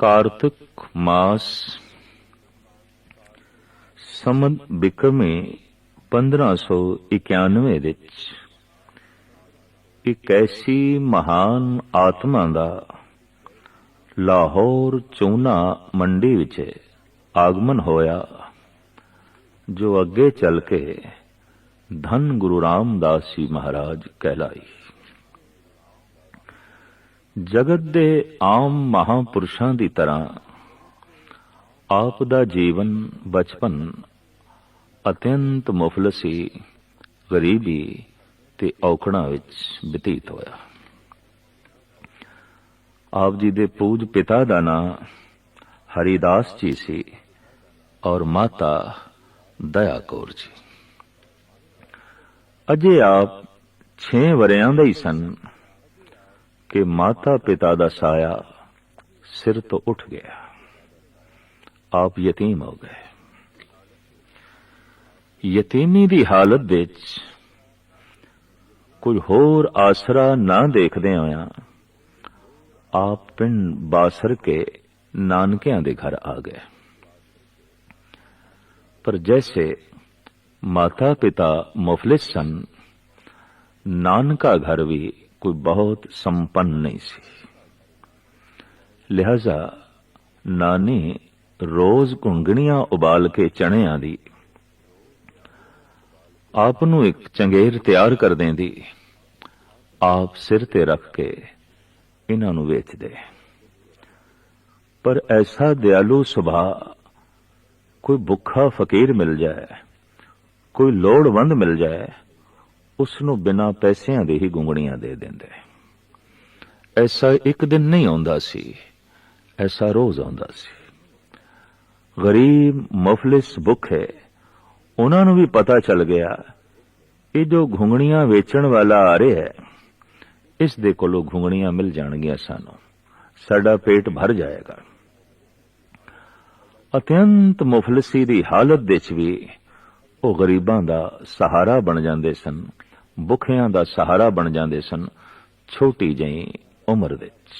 ਕਾਰਤਿਕ ਮਾਸ ਸਮਨ ਬਿਕਰਮੇ 1591 ਵਿੱਚ ਇੱਕ ਐਸੀ ਮਹਾਨ ਆਤਮਾ ਦਾ ਲਾਹੌਰ ਚੂਨਾ ਮੰਡੀ ਵਿੱਚ ਆਗਮਨ ਹੋਇਆ, ਜੋ ਅੱਗੇ ਚੱਲ ਕੇ ਧੰਨ ਗੁਰੂ ਰਾਮਦਾਸ ਜੀ ਮਹਾਰਾਜ ਕਹਿਲਾਈ। ਜਗਤ ਦੇ ਆਮ ਮਹਾਪੁਰਸ਼ਾਂ ਦੀ ਤਰ੍ਹਾਂ ਆਪ ਦਾ ਜੀਵਨ ਬਚਪਨ ਅਤਿਅੰਤ ਮੁਫਲਸੀ, ਗਰੀਬੀ ਤੇ ਔਕੜਾਂ ਵਿੱਚ ਬਤੀਤ ਹੋਇਆ। ਆਪ ਜੀ ਦੇ ਪੂਜ ਪਿਤਾ ਦਾ ਨਾਂ ਹਰੀਦਾਸ ਜੀ ਸੀ ਔਰ ਮਾਤਾ ਦਇਆ ਕੌਰ ਜੀ। ਅਜੇ ਆਪ 6 ਵਰਿਆਂ ਦੇ ਹੀ ਸਨ। ਕਿ ਮਾਤਾ ਪਿਤਾ ਦਾ ਸਾਇਆ ਸਿਰ ਤੋਂ ਉੱਠ ਗਿਆ। ਆਪ ਯਤੀਮ ਹੋ ਗਏ। ਯਤੀਮੀ ਦੀ ਹਾਲਤ ਵਿੱਚ ਕੋਈ ਹੋਰ ਆਸਰਾ ਨਾ ਦੇਖਦੇ ਹੋਇਆ ਆਪ ਪਿੰਡ ਬਾਸਰ ਕੇ ਨਾਨਕਿਆਂ ਦੇ ਘਰ ਆ ਗਏ। ਪਰ ਜੈਸੇ ਮਾਤਾ ਪਿਤਾ ਮੁਫਲਿਸ ਸਨ, ਨਾਨਕਾ ਘਰ ਵੀ ਕੋਈ ਬਹੁਤ ਸੰਪੰਨ ਨਹੀਂ ਸੀ। ਲਿਹਾਜ਼ਾ ਨਾਨੀ ਰੋਜ਼ ਘੁੰਗਣੀਆਂ ਉਬਾਲ ਕੇ ਚਣਿਆਂ ਦੀ, ਆਪ ਨੂੰ ਇੱਕ ਚੰਗੇਰ ਤਿਆਰ ਕਰ ਦੇਂਦੀ, ਆਪ ਸਿਰ ਤੇ ਰੱਖ ਕੇ ਇਹਨਾਂ ਨੂੰ ਵੇਚਦੇ ਪਰ ਐਸਾ ਦਿਆਲੂ ਸੁਭਾਅ, ਕੋਈ ਭੁੱਖਾ ਫਕੀਰ ਮਿਲ ਜਾਏ, ਕੋਈ ਲੋੜਵੰਦ ਮਿਲ ਜਾਏ ਉਸ ਨੂੰ ਬਿਨਾਂ ਪੈਸਿਆਂ ਦੇ ਹੀ ਗੁੰਗਣੀਆਂ ਦੇ ਦਿੰਦੇ ਐਸਾ ਇੱਕ ਦਿਨ ਨਹੀਂ ਆਉਂਦਾ ਸੀ, ਐਸਾ ਰੋਜ਼ ਆਉਂਦਾ ਸੀ। ਗਰੀਬ, ਮੁਫਲਿਸ ਭੁੱਖੇ ਉਹਨਾਂ ਨੂੰ ਵੀ ਪਤਾ ਚੱਲ ਗਿਆ, ਇਹ ਜੋ ਘੁੰਗਣੀਆਂ ਵੇਚਣ ਵਾਲਾ ਆ ਰਿਹਾ ਹੈ, ਇਸ ਦੇ ਕੋਲੋਂ ਘੁੰਗਣੀਆਂ ਮਿਲ ਜਾਣਗੀਆਂ ਸਾਨੂੰ। ਸਾਡਾ ਪੇਟ ਭਰ ਜਾਏਗਾ। ਅਤਿਅੰਤ ਮੁਫਲਸੀ ਦੀ ਹਾਲਤ ਵਿੱਚ ਵੀ ਉਹ ਗਰੀਬਾਂ ਦਾ ਸਹਾਰਾ ਬਣ ਜਾਂਦੇ ਸਨ। ਬੁਖਿਆਂ ਦਾ ਸਹਾਰਾ ਬਣ ਜਾਂਦੇ ਸਨ ਛੋਟੀ ਜਿਹੀ ਉਮਰ ਵਿੱਚ।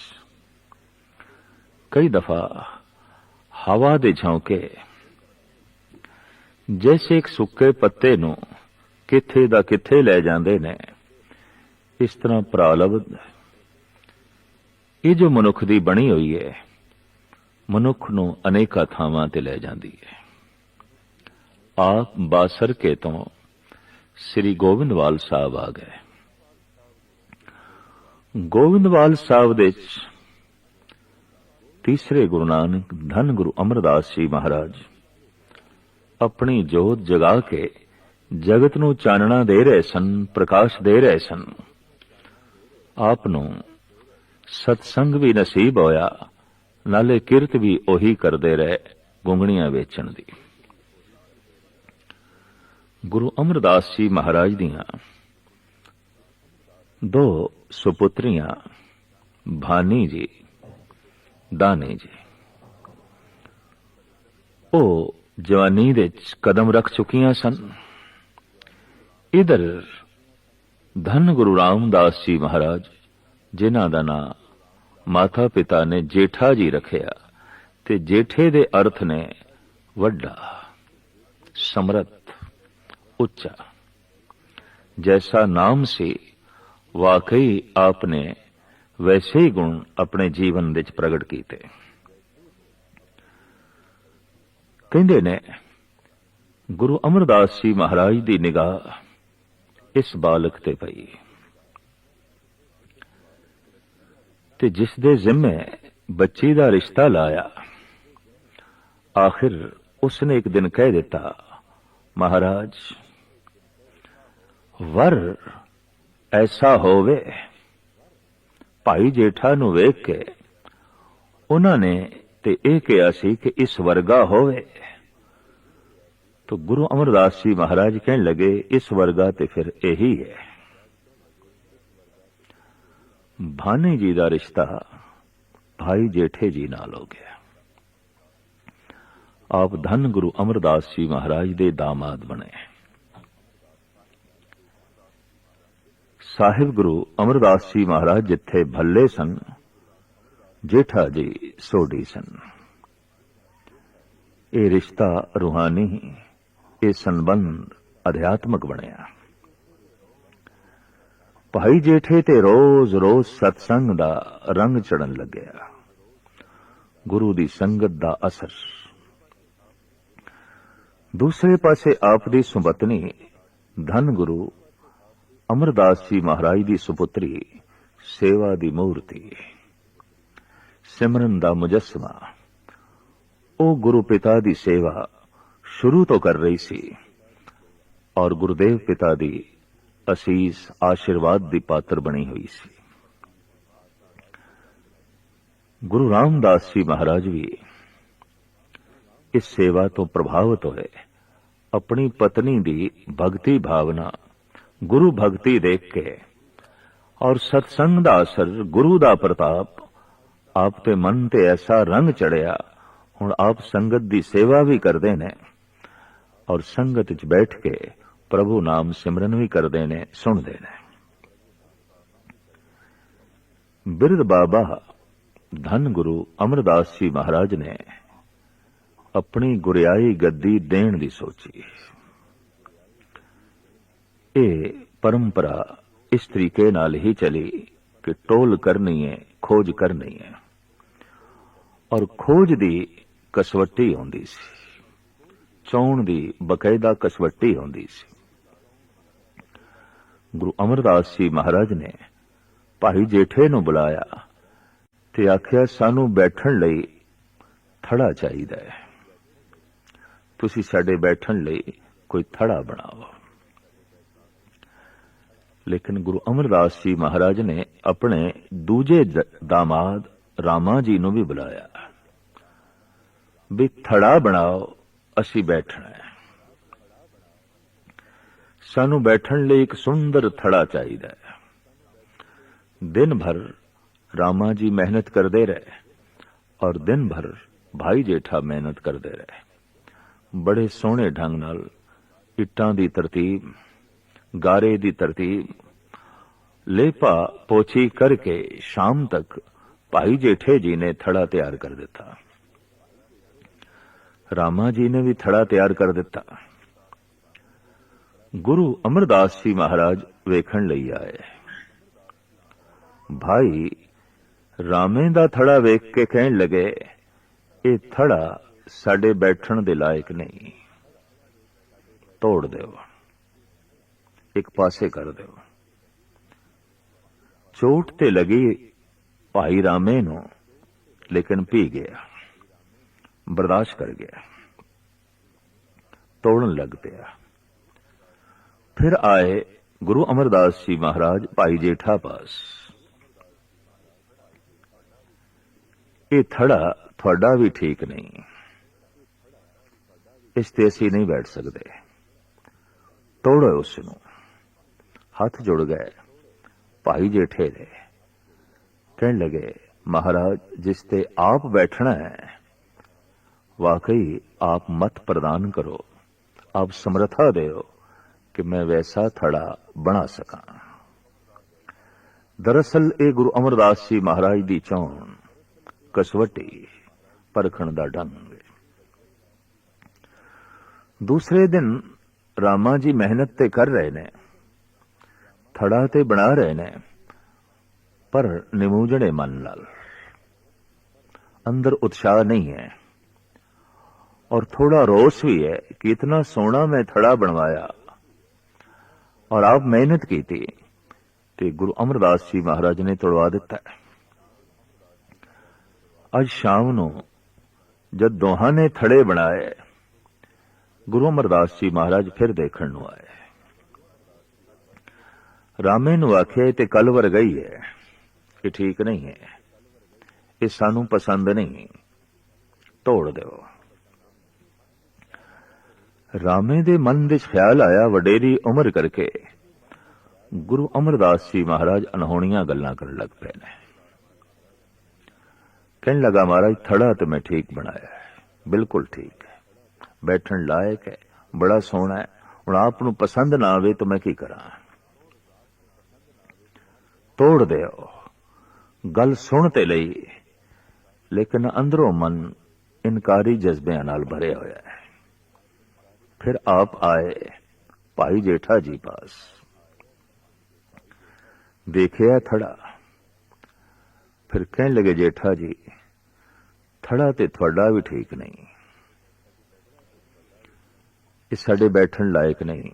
ਕਈ ਦਫਾ ਹਵਾ ਦੇ ਝੌਂਕੇ, ਜੈਸੇ ਇੱਕ ਸੁੱਕੇ ਪੱਤੇ ਨੂੰ ਕਿੱਥੇ ਦਾ ਕਿੱਥੇ ਲੈ ਜਾਂਦੇ ਨੇ, ਇਸ ਤਰ੍ਹਾਂ ਪ੍ਰਾਲਬਧ। ਇਹ ਜੋ ਮਨੁੱਖ ਦੀ ਬਣੀ ਹੋਈ ਹੈ, ਮਨੁੱਖ ਨੂੰ ਅਨੇਕਾਂ ਥਾਵਾਂ ਤੇ ਲੈ ਜਾਂਦੀ ਹੈ। ਆਪ ਬਾਸਰ ਕੇ ਤੋਂ ਸ੍ਰੀ ਗੋਬਿੰਦਵਾਲ ਸਾਹਿਬ ਆ ਗਏ। ਗੋਬਿੰਦਵਾਲ ਸਾਹਿਬ ਦੇ ਵਿੱਚ ਤੀਸਰੇ ਗੁਰੂ ਨਾਨਕ ਧੰਨ ਗੁਰੂ ਅਮਰਦਾਸ ਜੀ ਮਹਾਰਾਜ ਆਪਣੀ ਜੋਤ ਜਗਾ ਕੇ ਜਗਤ ਨੂੰ ਚਾਨਣਾ ਦੇ ਰਹੇ ਸਨ, ਪ੍ਰਕਾਸ਼ ਦੇ ਰਹੇ ਸਨ। ਆਪ ਨੂੰ ਸਤਸੰਗ ਵੀ ਨਸੀਬ ਹੋਇਆ, ਨਾਲੇ ਕਿਰਤ ਵੀ ਉਹੀ ਕਰਦੇ ਰਹੇ ਗੁੰਗਣੀਆਂ ਵੇਚਣ ਦੀ। ਗੁਰੂ ਅਮਰਦਾਸ ਜੀ ਮਹਾਰਾਜ ਦੀਆਂ ਦੋ ਸੁਪੁੱਤਰੀਆਂ, ਭਾਨੀ ਜੀ, ਦਾਨੀ ਜੀ। ਉਹ ਜਵਾਨੀ ਦੇ ਵਿੱਚ ਕਦਮ ਰੱਖ ਚੁੱਕੀਆਂ ਸਨ। ਇਧਰ ਧੰਨ ਗੁਰੂ ਰਾਮਦਾਸ ਜੀ ਮਹਾਰਾਜ, ਜਿਨ੍ਹਾਂ ਦਾ ਨਾਮ ਮਾਤਾ ਪਿਤਾ ਨੇ ਜੇਠਾ ਜੀ ਰੱਖਿਆ ਤੇ ਜੇਠੇ ਦੇ ਅਰਥ ਨੇ ਵੱਡਾ, ਸਮਰੱਥ। ਉੱਚਾ। ਜੈਸਾ ਨਾਮ ਸੀ, ਵਾਕਈ ਆਪ ਨੇ ਵੈਸੇ ਹੀ ਗੁਣ ਆਪਣੇ ਜੀਵਨ ਵਿੱਚ ਪ੍ਰਗਟ ਕੀਤੇ। ਕਹਿੰਦੇ ਨੇ, ਗੁਰੂ ਅਮਰਦਾਸ ਜੀ ਮਹਾਰਾਜ ਦੀ ਨਿਗਾਹ ਇਸ ਬਾਲਕ ਤੇ ਪਈ। ਤੇ ਜਿਸ ਦੇ ਜ਼ਿੰਮੇ ਬੱਚੀ ਦਾ ਰਿਸ਼ਤਾ ਲਾਇਆ, ਆਖਿਰ ਉਸਨੇ ਇੱਕ ਦਿਨ ਕਹਿ ਦਿੱਤਾ, ਮਹਾਰਾਜ ਵਰ ਐਸਾ ਹੋਵੇ। ਭਾਈ ਜੇਠਾ ਨੂੰ ਵੇਖ ਕੇ ਉਹਨਾਂ ਨੇ ਤੇ ਇਹ ਕਿਹਾ ਸੀ ਕਿ ਇਸ ਵਰਗਾ ਹੋਵੇ। ਤੋ ਗੁਰੂ ਅਮਰਦਾਸ ਜੀ ਮਹਾਰਾਜ ਕਹਿਣ ਲੱਗੇ, ਇਸ ਵਰਗਾ ਤੇ ਫਿਰ ਇਹੀ ਹੈ। ਭਾਨੇ ਜੀ ਦਾ ਰਿਸ਼ਤਾ ਭਾਈ ਜੇਠੇ ਜੀ ਨਾਲ ਹੋ ਗਿਆ। ਆਪ ਧਨ ਗੁਰੂ ਅਮਰਦਾਸ ਜੀ ਮਹਾਰਾਜ ਦੇ ਦਾਮਾਦ ਬਣੇ। ਸਾਹਿਬ ਗੁਰੂ ਅਮਰਦਾਸ ਜੀ ਮਹਾਰਾਜ ਜਿੱਥੇ ਭੱਲੇ ਸਨ, ਜੇਠਾ ਜੀ ਸੋਢੀ ਸਨ। ਇਹ ਰਿਸ਼ਤਾ ਰੂਹਾਨੀ, ਇਹ ਸੰਬੰਧ ਅਧਿਆਤਮਕ ਬਣਿਆ। ਭਾਈ ਜੇਠੇ ਤੇ ਰੋਜ਼-ਰੋਜ਼ ਸਤਸੰਗ ਦਾ ਰੰਗ ਚੜਨ ਲੱਗਿਆ। ਗੁਰੂ ਦੀ ਸੰਗਤ ਦਾ ਅਸਰ। ਦੂਸਰੇ ਪਾਸੇ ਆਪ ਦੀ ਸੁਬਤਨੀ ਧੰਨ ਗੁਰੂ ਅਮਰਦਾਸ ਜੀ ਮਹਾਰਾਜ ਦੀ ਸੁਪੁੱਤਰੀ, ਸੇਵਾ ਦੀ ਮੂਰਤੀ। ਸਿਮਰਨ ਦਾ ਮੁਜਸਮਾ। ਉਹ ਗੁਰੂ ਪਿਤਾ ਦੀ ਸੇਵਾ ਸ਼ੁਰੂ ਤੋਂ ਕਰ ਰਹੀ ਸੀ ਔਰ ਗੁਰਦੇਵ ਪਿਤਾ ਦੀ ਅਸੀਸ ਆਸ਼ੀਰਵਾਦ ਦੀ ਪਾਤਰ ਬਣੀ ਹੋਈ ਸੀ। ਗੁਰੂ ਰਾਮਦਾਸ ਜੀ ਮਹਾਰਾਜ ਵੀ ਇਸ ਸੇਵਾ ਤੋਂ ਪ੍ਰਭਾਵਿਤ ਹੋਏ। ਆਪਣੀ ਪਤਨੀ ਦੀ ਭਗਤੀ ਭਾਵਨਾ ਗੁਰੂ ਭਗਤੀ ਦੇਖ ਕੇ। ਔਰ ਸਤਸੰਗ ਦਾ ਅਸਰ, ਗੁਰੂ ਦਾ ਪ੍ਰਤਾਪ, ਆਪ ਤੇ ਮਨ ਤੇ ਐਸਾ ਰੰਗ ਚੜਿਆ, ਹੁਣ ਆਪ ਸੰਗਤ ਦੀ ਸੇਵਾ ਵੀ ਕਰਦੇ ਨੇ। ਔਰ ਸੰਗਤ ਵਿੱਚ ਬੈਠ ਕੇ ਪ੍ਰਭੂ ਨਾਮ ਸਿਮਰਨ ਵੀ ਕਰਦੇ ਨੇ, ਸੁਣਦੇ ਨੇ। ਬਿਰਧ ਬਾਬਾ ਧੰਨ ਗੁਰੂ ਅਮਰਦਾਸ ਜੀ ਮਹਾਰਾਜ ਨੇ ਆਪਣੀ ਗੁਰਿਆਈ ਗੱਦੀ ਦੇਣ ਦੀ ਸੋਚੀ। ਇਹ ਪਰੰਪਰਾ ਇਸ ਤਰੀਕੇ ਨਾਲ ਹੀ ਚਲੀ ਕਿ ਟੋਲ ਕਰਨੀ ਹੈ, ਖੋਜ ਕਰਨੀ ਹੈ। ਔਰ ਖੋਜ ਦੀ ਕਸਵੱਟੀ ਹੁੰਦੀ ਸੀ। ਚੌਣ ਦੀ ਬਕਾਇਦਾ ਕਸਵੱਟੀ ਹੁੰਦੀ ਸੀ। ਗੁਰੂ ਅਮਰਦਾਸ ਜੀ ਮਹਾਰਾਜ ਨੇ ਭਾਈ ਜੇਠੇ ਨੂੰ ਬੁਲਾਇਆ ਤੇ ਆਖਿਆ, ਸਾਨੂੰ ਬੈਠਣ ਲਈ ਥੜਾ ਚਾਹੀਦਾ ਹੈ। ਤੁਸੀਂ ਸਾਡੇ ਬੈਠਣ ਲਈ ਕੋਈ ਥੜਾ ਬਣਾਓ। ਲੇਕਿਨ ਗੁਰੂ ਅਮਰਦਾਸ ਜੀ ਮਹਾਰਾਜ ਨੇ ਆਪਣੇ ਦੂਜੇ ਦਾਮਾਦ ਰਾਮਾ ਜੀ ਨੂੰ ਵੀ ਬੁਲਾਇਆ। ਵੀ ਥੜਾ ਬਣਾਓ, ਅਸੀਂ ਬੈਠਣਾ ਹੈ। ਸਾਨੂੰ ਬੈਠਣ ਲਈ ਇੱਕ ਸੁੰਦਰ ਥੜਾ ਚਾਹੀਦਾ ਹੈ। ਦਿਨ ਭਰ ਰਾਮਾ ਜੀ ਮਿਹਨਤ ਕਰਦੇ ਰਹੇ ਔਰ ਦਿਨ ਭਰ ਭਾਈ ਜੇਠਾ ਮਿਹਨਤ ਕਰਦੇ ਰਹੇ। ਬੜੇ ਸੋਹਣੇ ਢੰਗ ਨਾਲ ਇੱਟਾਂ ਦੀ ਤਰਤੀਬ ਗਾਰੇ ਦੀ ਤਰਤੀਬ ਲੇਪਾ ਪੋਚੀ ਕਰਕੇ ਸ਼ਾਮ ਤੱਕ ਭਾਈ ਜੇਠੇ ਜੀ ਨੇ ਥੜਾ ਤਿਆਰ ਕਰ ਦਿੱਤਾ। ਰਾਮਾ ਜੀ ਨੇ ਵੀ ਥੜਾ ਤਿਆਰ ਕਰ ਦਿੱਤਾ। ਗੁਰੂ ਅਮਰਦਾਸ ਜੀ ਮਹਾਰਾਜ ਵੇਖਣ ਲਈ ਆਏ। ਭਾਈ ਰਾਮੇ ਦਾ ਥੜਾ ਵੇਖ ਕੇ ਕਹਿਣ ਲੱਗੇ, ਇਹ ਥੜਾ ਸਾਡੇ ਬੈਠਣ ਦੇ ਲਾਇਕ ਨਹੀਂ। ਤੋੜ ਦਿਓ। ਇੱਕ ਪਾਸੇ ਕਰ ਦਿਓ। ਚੋਟ ਤੇ ਲੱਗੀ ਭਾਈ ਰਾਮੇ ਨੂੰ, ਲੇਕਿਨ ਪੀ ਗਿਆ। ਬਰਦਾਸ਼ਤ ਕਰ ਗਿਆ। ਤੋੜਨ ਲੱਗ ਪਿਆ। ਫਿਰ ਆਏ ਗੁਰੂ ਅਮਰਦਾਸ ਜੀ ਮਹਾਰਾਜ, ਭਾਈ ਜੇਠਾ ਪਾਸ। ਇਹ ਥੜਾ ਤੁਹਾਡਾ ਵੀ ਠੀਕ ਨਹੀਂ। ਇਸ ਤੇ ਅਸੀਂ ਨਹੀਂ ਬੈਠ ਸਕਦੇ। ਤੋੜੋ ਉਸ ਨੂੰ ਹੱਥ ਜੁੜ ਗਏ। ਭਾਈ ਜੇਠੇ ਦੇ ਕਹਿਣ ਲਗੇ, ਮਹਾਰਾਜ, ਜਿਸ ਤੇ ਆਪ ਬੈਠਣਾ ਹੈ, ਵਾਕਈ ਆਪ ਮਤ ਪ੍ਰਦਾਨ ਕਰੋ। ਆਪ ਸਮਰਥਾ ਦਿਓ ਕਿ ਮੈਂ ਵੈਸਾ ਥੜਾ ਬਣਾ ਸਕਾਂ। ਦਰਅਸਲ ਇਹ ਗੁਰੂ ਅਮਰਦਾਸ ਜੀ ਮਹਾਰਾਜ ਦੀ ਚੋਣ, ਕਸਵਟੀ, ਪਰਖਣ ਦਾ ਢੰਗ ਦੂਸਰੇ ਦਿਨ ਰਾਮਾ ਜੀ ਮਿਹਨਤ ਤੇ ਕਰ ਰਹੇ ਨੇ। ਥੜਾ ਤੇ ਬਣਾ ਰਹੇ ਨੇ। ਪਰ ਨਿਮੂਜੜੇ ਮਨ ਨਾਲ, ਅੰਦਰ ਉਤਸ਼ਾਹ ਨਹੀਂ ਹੈ। ਔਰ ਥੋੜਾ ਰੋਸ ਵੀ ਹੈ ਕਿ ਇਤਨਾ ਸੋਹਣਾ ਮੈਂ ਥੜਾ ਬਣਵਾਇਆ। ਔਰ ਆਪ ਮਿਹਨਤ ਕੀਤੀ ਤੇ ਗੁਰੂ ਅਮਰਦਾਸ ਜੀ ਮਹਾਰਾਜ ਨੇ ਤੋੜਵਾ ਦਿੱਤਾ। ਅੱਜ ਸ਼ਾਮ ਨੂੰ ਜਦ ਦੋਹਾਂ ਨੇ ਥੜੇ ਬਣਾਏ, ਗੁਰੂ ਅਮਰਦਾਸ ਜੀ ਮਹਾਰਾਜ ਫਿਰ ਦੇਖਣ ਨੂੰ ਆਏ। ਰਾਮੇ ਨੂੰ ਆਖਿਆ ਤੇ ਕੱਲ ਵਰ ਗਈ ਹੈ ਇਹ ਠੀਕ ਨਹੀਂ ਹੈ। ਇਹ ਸਾਨੂੰ ਪਸੰਦ ਨਹੀਂ। ਤੋੜ ਦਿਓ। ਰਾਮੇ ਦੇ ਮਨ ਵਿੱਚ ਖਿਆਲ ਆਇਆ ਵਡੇਰੀ ਉਮਰ ਕਰਕੇ। ਗੁਰੂ ਅਮਰਦਾਸ ਜੀ ਮਹਾਰਾਜ ਅਨਹੋਣੀਆਂ ਗੱਲਾਂ ਕਰਨ ਲੱਗ ਪਏ ਨੇ। ਕਹਿਣ ਲੱਗਾ, ਮਹਾਰਾਜ, ਥੜਾ ਤੇ ਮੈਂ ਠੀਕ ਬਣਾਇਆ ਬਿਲਕੁਲ ਠੀਕ ਹੈ। ਬੈਠਣ ਲਾਇਕ ਹੈ। ਬੜਾ ਸੋਹਣਾ ਹੈ। ਹੁਣ ਆਪ ਨੂੰ ਪਸੰਦ ਨਾ ਆਵੇ ਤਾਂ ਮੈਂ ਕੀ ਕਰਾਂ? ਤੋੜ ਦਿਓ ਗੱਲ ਸੁਣ ਤੇ ਲਈ, ਲੇਕਿਨ ਅੰਦਰੋਂ ਮਨ ਇਨਕਾਰੀ ਜਜ਼ਬਿਆਂ ਨਾਲ ਭਰਿਆ ਹੋਇਆ ਹੈ। ਫਿਰ ਆਪ ਆਏ ਭਾਈ ਜੇਠਾ ਜੀ ਪਾਸ। ਦੇਖਿਆ ਥੜਾ। ਫਿਰ ਕਹਿਣ ਲਗੇ, ਜੇਠਾ ਜੀ, ਥੜਾ ਤੇ ਤੁਹਾਡਾ ਵੀ ਠੀਕ ਨਹੀਂ। ਇਹ ਸਾਡੇ ਬੈਠਣ ਲਾਇਕ ਨਹੀਂ।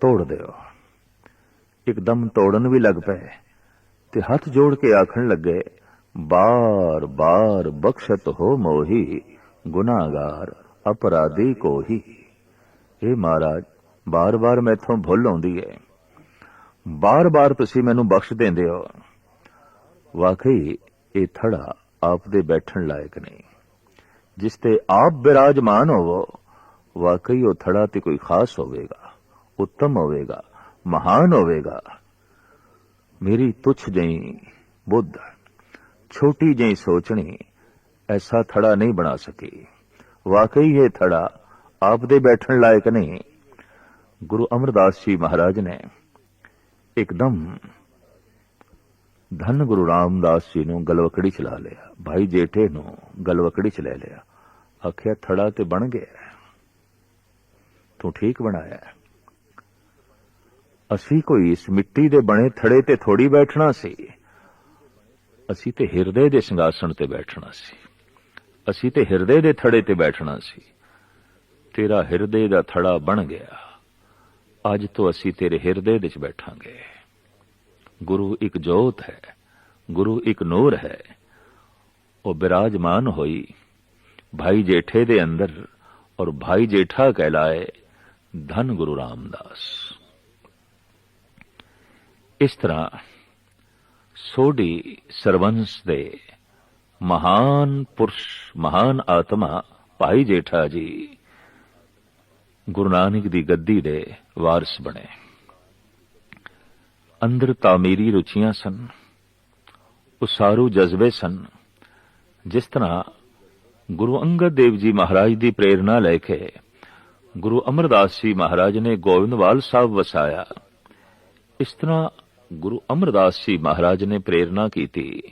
ਤੋੜ ਦਿਓ ਇੱਕਦਮ ਤੋੜਨ ਵੀ ਲੱਗ ਪਏ ਤੇ ਹੱਥ ਜੋੜ ਕੇ ਆਖਣ ਲੱਗੇ, ਬਾਰ ਬਾਰ ਬਖਸ਼ਤ ਹੋ ਮੋਹੀ, ਗੁਨਾਹਗਾਰ, ਅਪਰਾਧੀ ਕੋਹੀ। ਇਹ ਮਹਾਰਾਜ, ਬਾਰ ਬਾਰ ਮੈਥੋਂ ਭੁੱਲ ਆਉਂਦੀ ਹੈ ਬਾਰ ਬਾਰ ਤੁਸੀਂ ਮੈਨੂੰ ਬਖਸ਼ ਦਿੰਦੇ ਹੋ। ਵਾਕਈ, ਇਹ ਥੜਾ ਆਪ ਦੇ ਬੈਠਣ ਲਾਇਕ ਨਹੀਂ। ਜਿਸ ਤੇ ਆਪ ਬਿਰਾਜਮਾਨ ਹੋਵੋ, ਵਾਕਈ ਉਹ ਥੜਾ ਤੇ ਕੋਈ ਖਾਸ ਹੋਵੇਗਾ, ਉੱਤਮ ਹੋਵੇਗਾ। ਮਹਾਨ ਹੋਵੇਗਾ। ਮੇਰੀ ਤੁਛ ਜਈ ਬੁੱਧ, ਛੋਟੀ ਜਈ ਸੋਚਣੀ ਐਸਾ ਥੜਾ ਨਹੀਂ ਬਣਾ ਸਕੀ। ਵਾਕਈ ਇਹ ਥੜਾ ਆਪ ਦੇ ਬੈਠਣ ਲਾਇਕ ਨਹੀਂ। ਗੁਰੂ ਅਮਰਦਾਸ ਜੀ ਮਹਾਰਾਜ ਨੇ ਇੱਕਦਮ ਧੰਨ ਗੁਰੂ ਰਾਮਦਾਸ ਜੀ ਨੂੰ ਗਲਵਕੜੀ ਚਲਾ ਲਿਆ। ਭਾਈ ਜੇਠੇ ਨੂੰ ਗਲਵਕੜੀ ਚ ਲੈ ਲਿਆ। ਆਖਿਆ, ਥੜਾ ਤੇ ਬਣ ਗਿਆ। ਤੂੰ ਠੀਕ ਬਣਾਇਆ। ਅਸੀਂ ਕੋਈ ਇਸ ਮਿੱਟੀ ਦੇ ਬਣੇ ਥੜੇ ਤੇ ਥੋੜੀ ਬੈਠਣਾ ਸੀ। ਅਸੀਂ ਤੇ ਹਿਰਦੇ ਦੇ ਸਿੰਘਾਸਣ ਤੇ ਬੈਠਣਾ ਸੀ। ਅਸੀਂ ਤੇ ਹਿਰਦੇ ਦੇ ਥੜੇ ਤੇ ਬੈਠਣਾ ਸੀ। ਤੇਰਾ ਹਿਰਦੇ ਦਾ ਥੜਾ ਬਣ ਗਿਆ। ਅੱਜ ਤੋਂ ਅਸੀਂ ਤੇਰੇ ਹਿਰਦੇ ਵਿੱਚ ਬੈਠਾਂਗੇ। ਗੁਰੂ ਇੱਕ ਜੋਤ ਹੈ। ਗੁਰੂ ਇੱਕ ਨੂਰ ਹੈ। ਉਹ ਬਿਰਾਜਮਾਨ ਹੋਈ। ਭਾਈ ਜੇਠੇ ਦੇ ਅੰਦਰ ਔਰ ਭਾਈ ਜੇਠਾ ਕਹਿਲਾਏ ਧੰਨ ਗੁਰੂ ਰਾਮਦਾਸ। ਇਸ ਤਰ੍ਹਾਂ ਸੋਢੀ ਸਰਵੰਸ ਦੇ ਮਹਾਨ ਪੁਰਸ਼, ਮਹਾਨ ਆਤਮਾ ਭਾਈ ਜੇਠਾ ਜੀ ਗੁਰੂ ਨਾਨਕ ਦੀ ਗੱਦੀ ਦੇ ਵਾਰਿਸ ਬਣੇ। ਅੰਦਰ ਤਾਮੀਰੀ ਰੁਚੀਆਂ ਸਨ, ਉਸਾਰੂ ਜਜ਼ਬੇ ਸਨ, ਜਿਸ ਤਰ੍ਹਾਂ ਗੁਰੂ ਅੰਗਦ ਦੇਵ ਜੀ ਮਹਾਰਾਜ ਦੀ ਪ੍ਰੇਰਣਾ ਲੈ ਕੇ ਗੁਰੂ ਅਮਰਦਾਸ ਜੀ ਮਹਾਰਾਜ ਨੇ ਗੋਬਿੰਦਵਾਲ ਸਾਹਿਬ ਵਸਾਇਆ। ਇਸ ਤਰ੍ਹਾਂ ਗੁਰੂ ਅਮਰਦਾਸ ਜੀ ਮਹਾਰਾਜ ਨੇ ਪ੍ਰੇਰਣਾ ਕੀਤੀ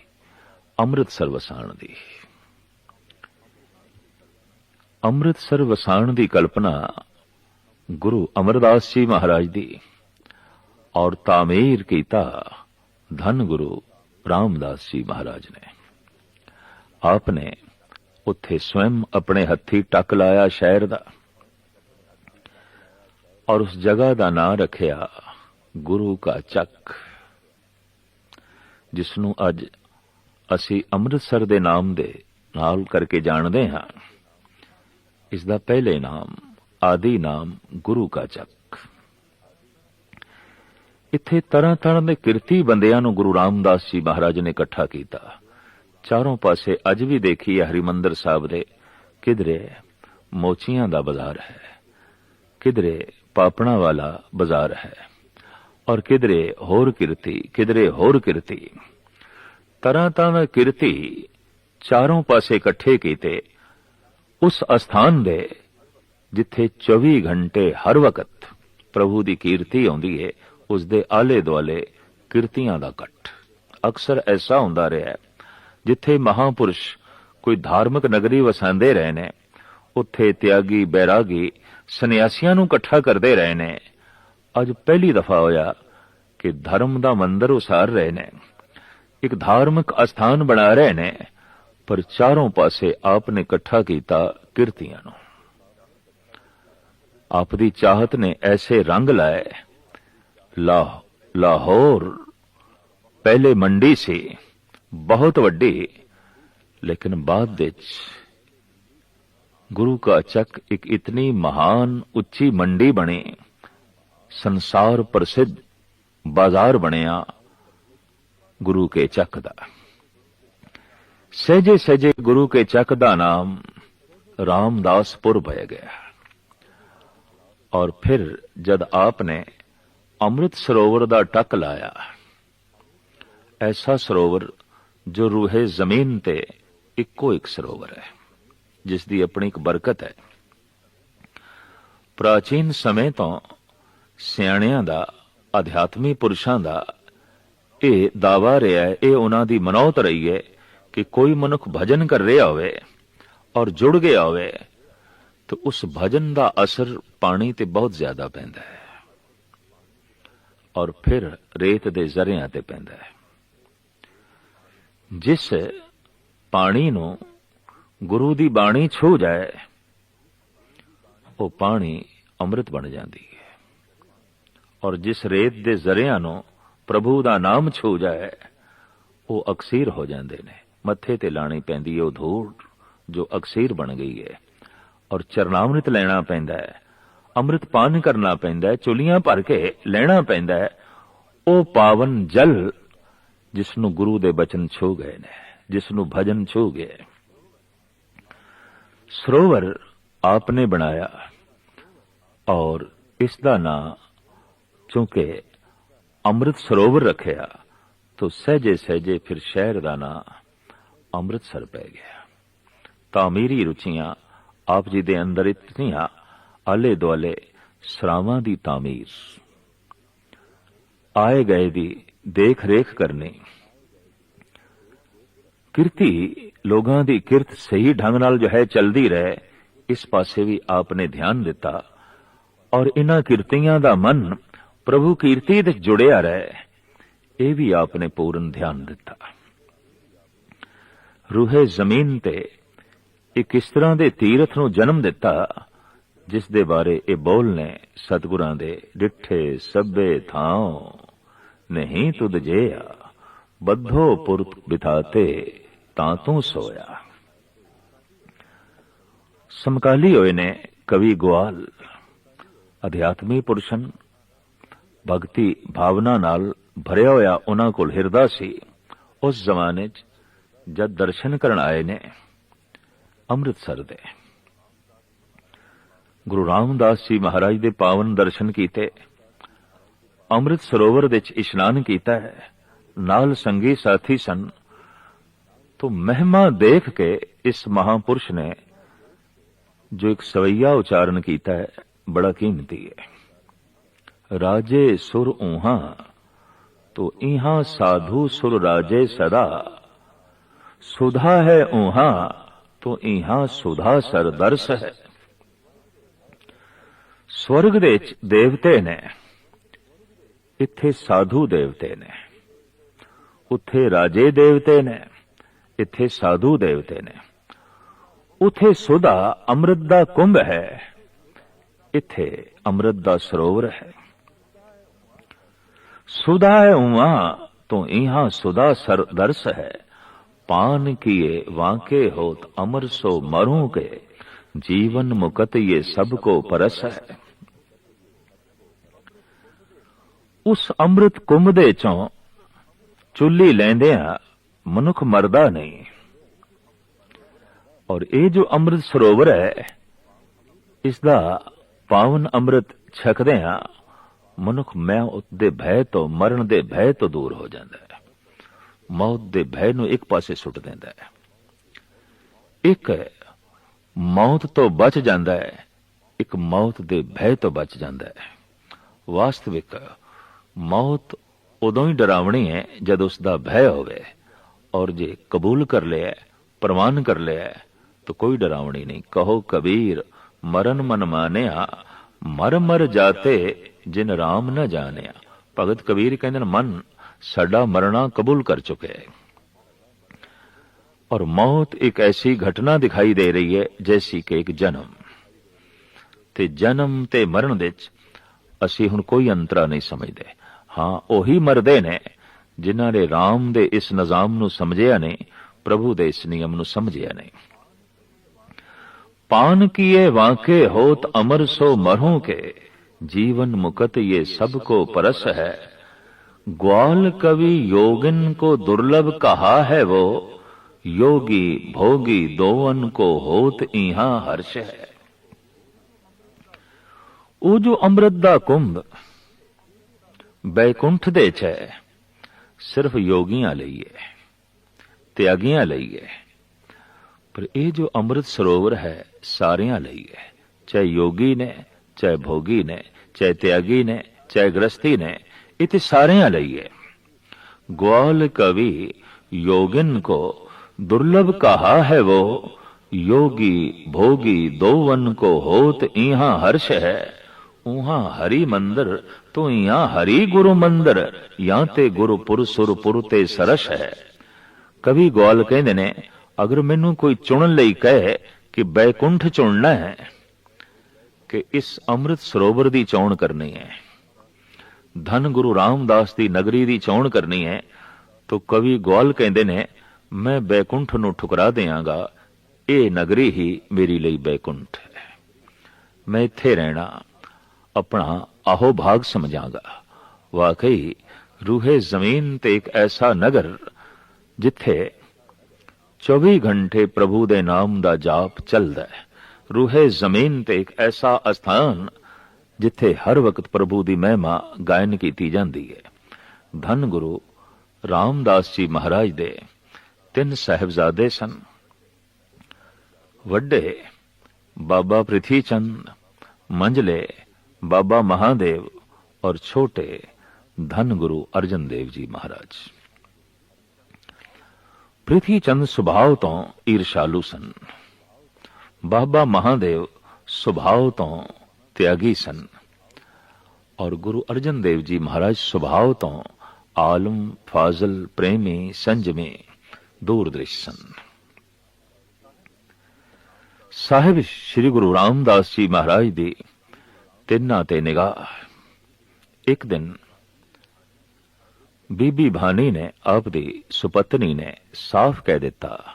ਅੰਮ੍ਰਿਤਸਰ ਵਸਾਣ ਦੀ। ਅੰਮ੍ਰਿਤਸਰ ਵਸਾਣ ਦੀ ਕਲਪਨਾ ਗੁਰੂ ਅਮਰਦਾਸ ਜੀ ਮਹਾਰਾਜ ਦੀ ਔਰ ਤਾਮੀਰ ਕੀਤਾ ਧੰਨ ਗੁਰੂ ਰਾਮਦਾਸ ਜੀ ਮਹਾਰਾਜ ਨੇ। ਆਪ ਨੇ ਉੱਥੇ ਸਵੈਮ ਆਪਣੇ ਹੱਥੀ ਟੱਕ ਲਾਇਆ ਸ਼ਹਿਰ ਦਾ ਔਰ ਉਸ ਜਗ੍ਹਾ ਦਾ ਨਾਂ ਰੱਖਿਆ ਗੁਰੂ ਕਾ ਚੱਕ। ਜਿਸ ਨੂੰ ਅੱਜ ਅਸੀਂ ਅੰਮ੍ਰਿਤਸਰ ਦੇ ਨਾਮ ਦੇ ਨਾਲ ਕਰਕੇ ਜਾਣਦੇ ਹਾਂ। ਇਸ ਦਾ ਪਹਿਲੇ ਨਾਮ, ਆਦੀ ਨਾਮ ਗੁਰੂ ਕਾ ਚੱਕ। ਇੱਥੇ ਤਰ੍ਹਾਂ ਤਰ੍ਹਾਂ ਦੇ ਕਿਰਤੀ ਬੰਦਿਆਂ ਨੂੰ ਗੁਰੂ ਰਾਮਦਾਸ ਜੀ ਮਹਾਰਾਜ ਨੇ ਇਕੱਠਾ ਕੀਤਾ। ਚਾਰੋਂ ਪਾਸੇ ਅੱਜ ਵੀ ਦੇਖੀਏ ਹਰਿਮੰਦਰ ਸਾਹਿਬ ਦੇ ਕਿਧਰੇ ਮੋਚੀਆਂ ਦਾ ਬਾਜ਼ਾਰ ਹੈ, ਕਿਧਰੇ ਪਾਪਣਾ ਵਾਲਾ ਬਾਜ਼ਾਰ ਹੈ। ਔਰ ਕਿਧਰੇ ਹੋਰ ਕਿਰਤੀ, ਕਿਧਰੇ ਹੋਰ ਕਿਰਤੀ। ਤਰ੍ਹਾਂ ਤਰ੍ਹਾਂ ਕਿਰਤੀ ਚਾਰੋਂ ਪਾਸੇ ਇਕੱਠੇ ਕੀਤੇ, ਉਸ ਅਸਥਾਨ ਦੇ ਜਿੱਥੇ 24 ਘੰਟੇ ਹਰ ਵਕਤ ਪ੍ਰਭੂ ਦੀ ਕੀਰਤੀ ਆਉਂਦੀ ਹੈ ਉਸ ਦੇ ਆਲੇ ਦੁਆਲੇ ਕਿਰਤੀਆਂ ਦਾ ਇਕੱਠ। ਅਕਸਰ ਐਸਾ ਹੁੰਦਾ ਰਿਹਾ, ਜਿੱਥੇ ਮਹਾਪੁਰਸ਼ ਕੋਈ ਧਾਰਮਿਕ ਨਗਰੀ ਵਸਾਉਂਦੇ ਰਹੇ ਨੇ, ਉੱਥੇ ਤਿਆਗੀ, ਬੈਰਾਗੀ, ਸੰਨਿਆਸੀਆਂ ਨੂੰ ਇਕੱਠਾ ਕਰਦੇ ਰਹੇ ਨੇ ਅੱਜ ਪਹਿਲੀ ਦਫਾ ਹੋਇਆ ਕਿ ਧਰਮ ਦਾ ਮੰਦਰ ਉਸਾਰ ਰਹੇ ਨੇ। ਇੱਕ ਧਾਰਮਿਕ ਅਸਥਾਨ ਬਣਾ ਰਹੇ ਨੇ, ਪਰ ਚਾਰੋਂ ਪਾਸੇ ਆਪ ਨੇ ਇਕੱਠਾ ਕੀਤਾ ਕਿਰਤੀਆਂ ਨੂੰ। ਆਪ ਦੀ ਚਾਹਤ ਨੇ ਐਸੇ ਰੰਗ ਲਾਏ, ਲਾਹ, ਲਾਹੌਰ, ਪਹਿਲੇ ਮੰਡੀ ਸੀ, ਬਹੁਤ ਵੱਡੀ, ਲੇਕਿਨ ਬਾਅਦ ਵਿੱਚ ਗੁਰੂ ਕਾ ਚੱਕ ਇੱਕ ਇਤਨੀ ਮਹਾਨ ਉੱਚੀ ਮੰਡੀ ਬਣੀ। ਸੰਸਾਰ ਪ੍ਰਸਿੱਧ ਬਾਜ਼ਾਰ ਬਣਿਆ ਗੁਰੂ ਕੇ ਚੱਕ ਦਾ। ਸਹਜੇ ਸਹਜੇ ਗੁਰੂ ਕੇ ਚੱਕ ਦਾ ਨਾਮ ਰਾਮਦਾਸਪੁਰ ਪੈ ਗਿਆ। ਔਰ ਫਿਰ ਜਦ ਆਪ ਨੇ ਅੰਮ੍ਰਿਤ ਸਰੋਵਰ ਦਾ ਟੱਕ ਲਾਇਆ, ਐਸਾ ਸਰੋਵਰ ਜੋ ਰੂਹੇ ਜ਼ਮੀਨ ਤੇ ਇੱਕੋ ਇੱਕ ਸਰੋਵਰ ਹੈ ਜਿਸ ਦੀ ਆਪਣੀ ਇੱਕ ਬਰਕਤ ਹੈ। ਪ੍ਰਾਚੀਨ ਸਮੇਂ ਤੋਂ ਸਿਆਣਿਆਂ ਦਾ, ਅਧਿਆਤਮੀ ਪੁਰਸ਼ਾਂ ਦਾ, ਇਹ ਦਾਵਾ ਰਿਹਾ ਹੈ, ਇਹ ਉਹਨਾਂ ਦੀ ਮਨੌਤ ਰਹੀ ਹੈ ਕਿ ਕੋਈ ਮਨੁੱਖ ਭਜਨ ਕਰ ਰਿਹਾ ਹੋਵੇ ਔਰ ਜੁੜ ਗਿਆ ਹੋਵੇ, ਤਾਂ ਉਸ ਭਜਨ ਦਾ ਅਸਰ ਪਾਣੀ ਤੇ ਬਹੁਤ ਜ਼ਿਆਦਾ ਪੈਂਦਾ ਹੈ ਔਰ ਫਿਰ ਰੇਤ ਦੇ ਜ਼ਰਿਆਂ ਤੇ ਪੈਂਦਾ ਹੈ। ਜਿਸ ਪਾਣੀ ਨੂੰ ਗੁਰੂ ਦੀ ਬਾਣੀ ਛੂ ਜਾਏ, ਉਹ ਪਾਣੀ ਅੰਮ੍ਰਿਤ ਬਣ ਜਾਂਦੀ ਔਰ ਜਿਸ ਰੇਤ ਦੇ ਜ਼ਰਿਆਂ ਨੂੰ ਪ੍ਰਭੂ ਦਾ ਨਾਮ ਛੂ ਜਾਏ, ਉਹ ਅਕਸੀਰ ਹੋ ਜਾਂਦੇ ਨੇ। ਮੱਥੇ ਤੇ ਲਾਣੀ ਪੈਂਦੀ ਹੈ ਉਹ ਧੂੜ ਜੋ ਅਕਸੀਰ ਬਣ ਗਈ ਹੈ ਔਰ ਚਰਨਾਮ੍ਰਿਤ ਲੈਣਾ ਪੈਂਦਾ ਹੈ ਅੰਮ੍ਰਿਤ ਪਾਨ ਕਰਨਾ ਪੈਂਦਾ ਹੈ ਚੁਲੀਆਂ ਭਰ ਕੇ ਲੈਣਾ ਪੈਂਦਾ ਹੈ ਉਹ ਪਾਵਨ ਜਲ ਜਿਸ ਨੂੰ ਗੁਰੂ ਦੇ ਬਚਨ ਛੂ ਗਏ ਨੇ, ਜਿਸ ਨੂੰ ਭਜਨ ਛੂ ਗਏ। ਸਰੋਵਰ ਆਪਨੇ ਬਣਾਇਆ ਔਰ ਇਸ ਦਾ ਨਾਂ ਚੂੰਕਿ ਅੰਮ੍ਰਿਤ ਸਰੋਵਰ ਰੱਖਿਆ ਤੋ ਸਹਜੇ ਸਹਜੇ ਫਿਰ ਸ਼ਹਿਰ ਦਾ ਨਾਂ ਅੰਮ੍ਰਿਤਸਰ ਪੈ ਗਿਆ ਤਾਮੀਰੀ ਰੁਚੀਆਂ ਆਪ ਜੀ ਦੇ ਅੰਦਰ ਇਤਨੀਆਂ ਆਲੇ ਦੁਆਲੇ ਸਰਾਵਾਂ ਦੀ ਤਾਮੀਰ ਆਏ ਗਏ ਦੀ ਦੇਖ ਰੇਖ ਕਰਨੀ ਕਿਰਤੀ ਲੋਕਾਂ ਦੀ ਕਿਰਤ ਸਹੀ ਢੰਗ ਨਾਲ ਜੋ ਹੈ ਚਲਦੀ ਰਹੇ ਇਸ ਪਾਸੇ ਵੀ ਆਪ ਨੇ ਧਿਆਨ ਦਿੱਤਾ ਔਰ ਇਹਨਾਂ ਕਿਰਤੀਆਂ ਦਾ ਮਨ ਪ੍ਰਭੂ ਕੀਰਤੀ ਵਿੱਚ ਜੁੜਿਆ ਰਹੇ, ਇਹ ਵੀ ਆਪਨੇ ਪੂਰਨ ਧਿਆਨ ਦਿੱਤਾ। ਰੂਹੇ ਜ਼ਮੀਨ ਤੇ ਇੱਕ ਇਸ ਤਰ੍ਹਾਂ ਦੇ ਤੀਰਥ ਨੂੰ ਜਨਮ ਦਿੱਤਾ, ਜਿਸ ਦੇ ਬਾਰੇ ਇਹ ਬੋਲ ਨੇ, ਸਤਿਗੁਰਾਂ ਦੇ, ਡਿੱਠੇ ਸਭੇ ਥਾਂ ਨਹੀਂ ਤੁਧ ਜਿਆ, ਬੱਧੋ ਪੁਰਤ ਬਿਥਾਤੇ ਤਾਂ ਤੂੰ ਸੋਇਆ। ਸਮਕਾਲੀ ਹੋਏ ਨੇ ਕਵੀ ਗੋਆਲ, ਅਧਿਆਤਮੀ ਪੁਰਸ਼ਨ ਭਗਤੀ ਭਾਵਨਾ ਨਾਲ ਭਰਿਆ ਹੋਇਆ ਉਹਨਾਂ ਕੋਲ ਹਿਰਦਾ ਸੀ, ਉਸ ਜ਼ਮਾਨੇ 'ਚ ਜਦ ਦਰਸ਼ਨ ਕਰਨ ਆਏ ਨੇ ਅੰਮ੍ਰਿਤਸਰ ਦੇ। ਗੁਰੂ ਰਾਮਦਾਸ ਜੀ ਮਹਾਰਾਜ ਦੇ ਪਾਵਨ ਦਰਸ਼ਨ ਕੀਤੇ, ਅੰਮ੍ਰਿਤ ਸਰੋਵਰ ਵਿੱਚ ਇਸ਼ਨਾਨ ਕੀਤਾ ਹੈ, ਨਾਲ ਸੰਗੀ ਸਾਥੀ ਸਨ। ਤੋ ਮਹਿਮਾ ਦੇਖ ਕੇ ਇਸ ਮਹਾਪੁਰਸ਼ ਨੇ ਜੋ ਇੱਕ ਸਵਈਆ ਉਚਾਰਨ ਕੀਤਾ ਹੈ, ਬੜਾ ਕੀਮਤੀ ਹੈ। ਰਾਜੇ ਸੁਰ ਉਹਾਂ तो इहा साधु सुर राजे सदा सुधा है उहा तो इहा सुधा सरदर्श है ਸਵਰਗ ਦੇ ਵਿੱਚ ਦੇਵਤੇ ਨੇ ਇੱਥੇ ਸਾਧੂ ਦੇਵਤੇ ਨੇ ਉੱਥੇ ਰਾਜੇ ਦੇਵਤੇ ਨੇ ਇੱਥੇ ਸਾਧੂ ਦੇਵਤੇ ਨੇ ਉੱਥੇ ਸੁਧਾ ਅੰਮ੍ਰਿਤ ਦਾ ਕੁੰਭ ਹੈ ਇੱਥੇ ਅੰਮ੍ਰਿਤ ਦਾ ਸਰੋਵਰ ਹੈ सुधा है वहां तो यहाँ सुधा सर दर्श है पान किए वाके होत अमर सो मरू के जीवन मुकत ये सबको परस है ਉਸ ਅੰਮ੍ਰਿਤ ਕੁੰਭ ਦੇ ਚੋਂ ਚੁੱਲੀ ਲੈਂਦਿਆਂ ਮਨੁੱਖ ਮਰਦਾ ਨਹੀਂ ਔਰ ਇਹ ਜੋ ਅੰਮ੍ਰਿਤ ਸਰੋਵਰ ਹੈ ਇਸ ਦਾ ਪਾਵਨ ਅੰਮ੍ਰਿਤ ਛਕਦਿਆਂ ਮਨੁੱਖ ਮੈਂ ਦੇ ਭੈ ਤੋਂ ਮਰਨ ਦੇ ਭੈ ਤੋਂ ਦੂਰ ਹੋ ਜਾਂਦਾ ਹੈ। ਮੌਤ ਦੇ ਭੈ ਨੂੰ ਇੱਕ ਪਾਸੇ ਸੁੱਟ ਦਿੰਦਾ ਹੈ। ਇੱਕ ਮੌਤ ਤੋਂ ਬਚ ਜਾਂਦਾ ਹੈ। ਇੱਕ ਮੌਤ ਦੇ ਭੈ ਤੋਂ ਬਚ ਜਾਂਦਾ ਹੈ। ਵਾਸਤਵਿਕ ਮੌਤ ਉਦੋਂ ਹੀ ਡਰਾਵਣੀ ਹੈ ਜਦ ਉਸ ਦਾ ਭੈ ਹੋਵੇ ਔਰ ਜੇ ਕਬੂਲ ਕਰ ਲਿਆ ਪ੍ਰਮਾਨ ਕਰ ਲਿਆ ਤਾਂ ਕੋਈ ਡਰਾਵਣੀ ਨਹੀਂ। ਕਹੋ ਕਬੀਰ, ਮਰਨ ਮਨ ਮਾਨਿਆ ਮਰ ਮਰ ਜਾਤੇ ਜਿਨ ਰਾਮ ਨਾ ਜਾਣਿਆ। ਭਗਤ ਕਬੀਰ ਕਹਿੰਦੇ ਨੇ, ਮਨ ਸਾਡਾ ਮਰਨਾ ਕਬੂਲ ਕਰ ਚੁੱਕਿਆ ਹੈ। ਔਰ ਮੌਤ ਇੱਕ ਐਸੀ ਘਟਨਾ ਦਿਖਾਈ ਦੇ ਰਹੀ ਹੈ ਜੈਸੀ ਕਿ ਇੱਕ ਜਨਮ। ਤੇ ਜਨਮ ਤੇ ਮਰਨ ਵਿੱਚ ਅਸੀਂ ਹੁਣ ਕੋਈ ਅੰਤਰਾ ਨਹੀਂ ਸਮਝਦੇ। ਹਾਂ, ਉਹੀ ਮਰਦੇ ਨੇ ਜਿਨ੍ਹਾਂ ਨੇ ਰਾਮ ਦੇ ਇਸ ਨਿਜ਼ਾਮ ਨੂੰ ਸਮਝਿਆ ਨਹੀਂ, ਪ੍ਰਭੂ ਦੇ ਇਸ ਨਿਯਮ ਨੂੰ ਸਮਝਿਆ ਨਹੀਂ। पान किए वाके होत अमर सो मरों के जीवन मुकत ये सबको परस है ग्वाल कवि योगिन को दुर्लभ कहा है वो योगी भोगी दोवन को होत इहा हर्ष है ਉਹ ਜੋ ਅੰਮ੍ਰਿਤ ਦਾ ਕੁੰਭ ਬੈਕੁੰਠ ਦੇ ਚ ਹੈ ਸਿਰਫ ਯੋਗੀਆਂ ਲਈ ਹੈ ਤਿਆਗੀਆਂ ਲਈ ਹੈ ਪਰ ਇਹ ਜੋ ਅੰਮ੍ਰਿਤ ਸਰੋਵਰ ਹੈ ਸਾਰਿਆਂ ਲਈ ਹੈ ਚਾਹੇ ਯੋਗੀ ਨੇ ਚਾਹੇ ਭੋਗੀ ਨੇ ਚਾਹੇ ਤਿਆਗੀ ਨੇ ਚਾਹੇ ਗ੍ਰਸਤੀ ਨੇ ਇਹ ਤੇ ਸਾਰਿਆਂ ਲਈ ਹੈ ग्वाल कवि योगिन को दुर्लभ कहा है वो योगी भोगी दो वन को होत इहा हर्ष है उहा हरि मंदिर तो इहा हरि गुरु मंदिर या ते गुरुपुर सुरपुर ਤੇ ਸਰਸ਼ ਹੈ ਕਵੀ ਗੋਲ ਕਹਿੰਦੇ ਨੇ ਅਗਰ ਮੈਨੂੰ ਕੋਈ ਚੁਣਨ ਲਈ ਕਹੇ ਕਿ ਬੈਕੁੰਠ ਚੁਣਨਾ ਹੈ ਕਿ ਇਸ ਅੰਮ੍ਰਿਤ ਸਰੋਵਰ ਦੀ ਚੋਣ ਕਰਨੀ ਹੈ, ਧੰਨ ਗੁਰੂ ਰਾਮਦਾਸ ਦੀ ਨਗਰੀ ਦੀ ਚੋਣ ਕਰਨੀ ਹੈ, ਤਾਂ ਕਵੀ ਗੋਲ ਕਹਿੰਦੇ ਨੇ, ਮੈਂ ਬੈਕੁੰਠ ਨੂੰ ਠੁਕਰਾ ਦੇਵਾਂਗਾ ਇਹ ਨਗਰੀ ਹੀ ਮੇਰੀ ਲਈ ਬੈਕੁੰਠ ਹੈ। ਮੈਂ ਇੱਥੇ ਰਹਿਣਾ, ਆਪਣਾ ਆਹੋ ਭਾਗ ਸਮਝਾਂਗਾ। ਵਾਕਈ ਰੂਹੇ ਜ਼ਮੀਨ ਤੇ ਇੱਕ ਐਸਾ ਨਗਰ ਜਿੱਥੇ 24 ਘੰਟੇ ਪ੍ਰਭੂ ਦੇ ਨਾਮ ਦਾ ਜਾਪ ਚੱਲਦਾ ਹੈ। ਰੂਹੇ ਜ਼ਮੀਨ ਤੇ ਇੱਕ ਐਸਾ ਅਸਥਾਨ ਜਿੱਥੇ ਹਰ ਵਕਤ ਪ੍ਰਭੂ ਦੀ ਮਹਿਮਾ ਗਾਇਨ ਕੀਤੀ ਜਾਂਦੀ ਹੈ। ਧੰਨ ਗੁਰੂ ਰਾਮਦਾਸ ਜੀ ਮਹਾਰਾਜ ਦੇ ਤਿੰਨ ਸਹਿਬਜ਼ਾਦੇ ਸਨ। ਵੱਡੇ ਬਾਬਾ ਪ੍ਰਿਥੀ ਚੰਦ ਮੰਝਲੇ ਬਾਬਾ ਮਹਾਦੇਵ ਔਰ ਛੋਟੇ ਧੰਨ ਗੁਰੂ ਅਰਜਨ ਦੇਵ ਜੀ ਮਹਾਰਾਜ। ਪ੍ਰਿਥੀ ਚੰਦ ਸੁਭਾਅ ਤੋਂ ਈਰਸ਼ਾਲੂ ਸਨ। ਬਾਬਾ ਮਹਾਦੇਵ ਸੁਭਾਅ ਤੋਂ ਤਿਆਗੀ ਸਨ। ਔਰ ਗੁਰੂ ਅਰਜਨ ਦੇਵ ਜੀ ਮਹਾਰਾਜ ਸੁਭਾਅ ਤੋਂ ਆਲਮ, ਫਾਜ਼ਲ, ਪ੍ਰੇਮੀ, ਸੰਜਮੀ ਦੂਰਦ੍ਰਿਸ਼ ਸਨ। ਸਾਹਿਬ ਸ੍ਰੀ ਗੁਰੂ ਰਾਮਦਾਸ ਜੀ ਮਹਾਰਾਜ ਦੀ ਤਿੰਨਾਂ ਤੇ ਨਿਗਾਹ। ਇੱਕ ਦਿਨ ਬੀਬੀ ਭਾਨੀ ਨੇ ਆਪ ਦੀ ਸੁਪਤਨੀ ਨੇ ਸਾਫ਼ ਕਹਿ ਦਿੱਤਾ,